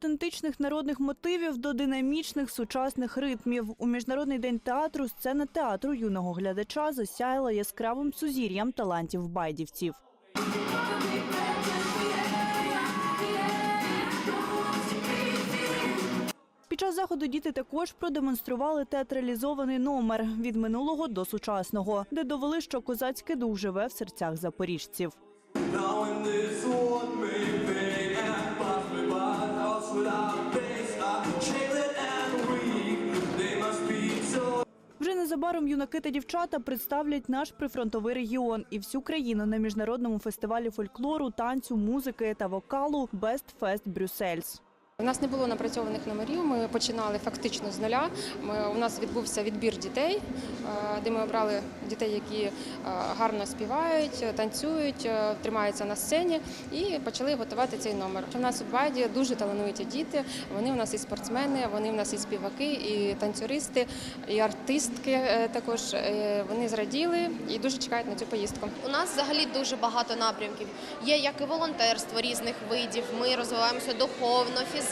автентичних народних мотивів до динамічних сучасних ритмів. У міжнародний день театру сцена театру юного глядача засяяла яскравим сузір'ям талантів байдівців. Під час заходу діти також продемонстрували театралізований номер від минулого до сучасного, де довели, що козацький дух живе в серцях запоріжців. Now in this world незабаром юнаки та дівчата представлять наш прифронтовий регіон і всю країну на міжнародному фестивалі фольклору, танцю, музики та вокалу Best Fest Брюссельс. У нас не було напрацьованих номерів. Ми починали фактично з нуля. Ми, у нас відбувся відбір дітей, е, де ми обрали дітей, які е, гарно співають, танцюють, е, тримаються на сцені, і почали готувати цей номер. У нас у Байді дуже талановиті діти. Вони у нас і спортсмени, вони у нас і співаки, і танцюристи, і артистки. Також вони зраділи і дуже чекають на цю поїздку. У нас взагалі дуже багато напрямків. Є як і волонтерство різних видів. Ми розвиваємося духовно, фізично,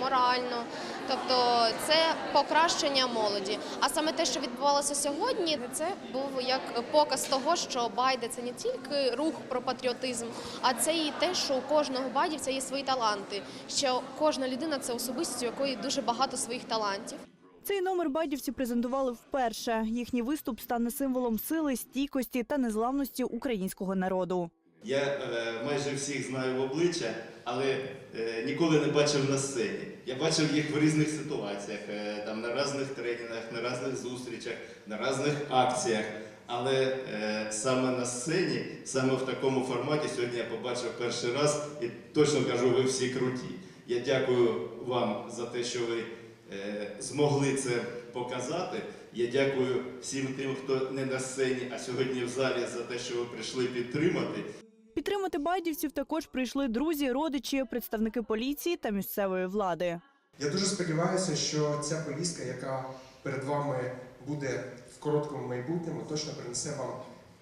морально. Тобто це покращення молоді. А саме те, що відбувалося сьогодні, це був як показ того, що байде це не тільки рух про патріотизм, а це і те, що у кожного байдівця є свої таланти. Що кожна людина це особистість, у якої дуже багато своїх талантів. Цей номер байдівці презентували вперше. Їхній виступ стане символом сили, стійкості та незламності українського народу. Я е, майже всіх знаю в обличчя, але е, ніколи не бачив на сцені. Я бачив їх в різних ситуаціях, е, там на різних тренінгах, на різних зустрічах, на різних акціях. Але е, саме на сцені, саме в такому форматі, сьогодні я побачив перший раз і точно кажу, ви всі круті. Я дякую вам за те, що ви е, змогли це показати. Я дякую всім тим, хто не на сцені, а сьогодні в залі за те, що ви прийшли підтримати. Підтримати байдівців також прийшли друзі, родичі, представники поліції та місцевої влади. Я дуже сподіваюся, що ця поїздка, яка перед вами буде в короткому майбутньому, точно принесе вам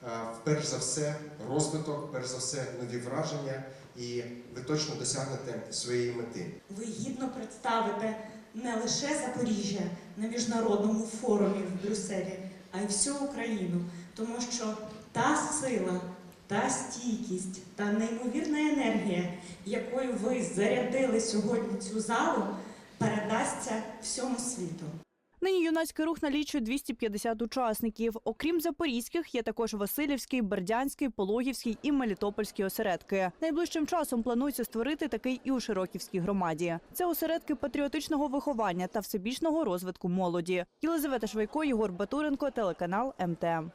е, перш за все розвиток, перш за все нові враження, і ви точно досягнете своєї мети. Ви гідно представите не лише Запоріжжя на міжнародному форумі в Брюсселі, а й всю Україну, тому що та сила, та стійкість, та неймовірна енергія, якою ви зарядили сьогодні цю залу, передасться всьому світу. Нині юнацький рух налічує 250 учасників. Окрім запорізьких, є також Васильівський, Бердянський, Пологівський і Мелітопольський осередки. Найближчим часом планується створити такий і у Широківській громаді. Це осередки патріотичного виховання та всебічного розвитку молоді. Єлизавета Швайко, Єгор Батуренко, телеканал МТМ.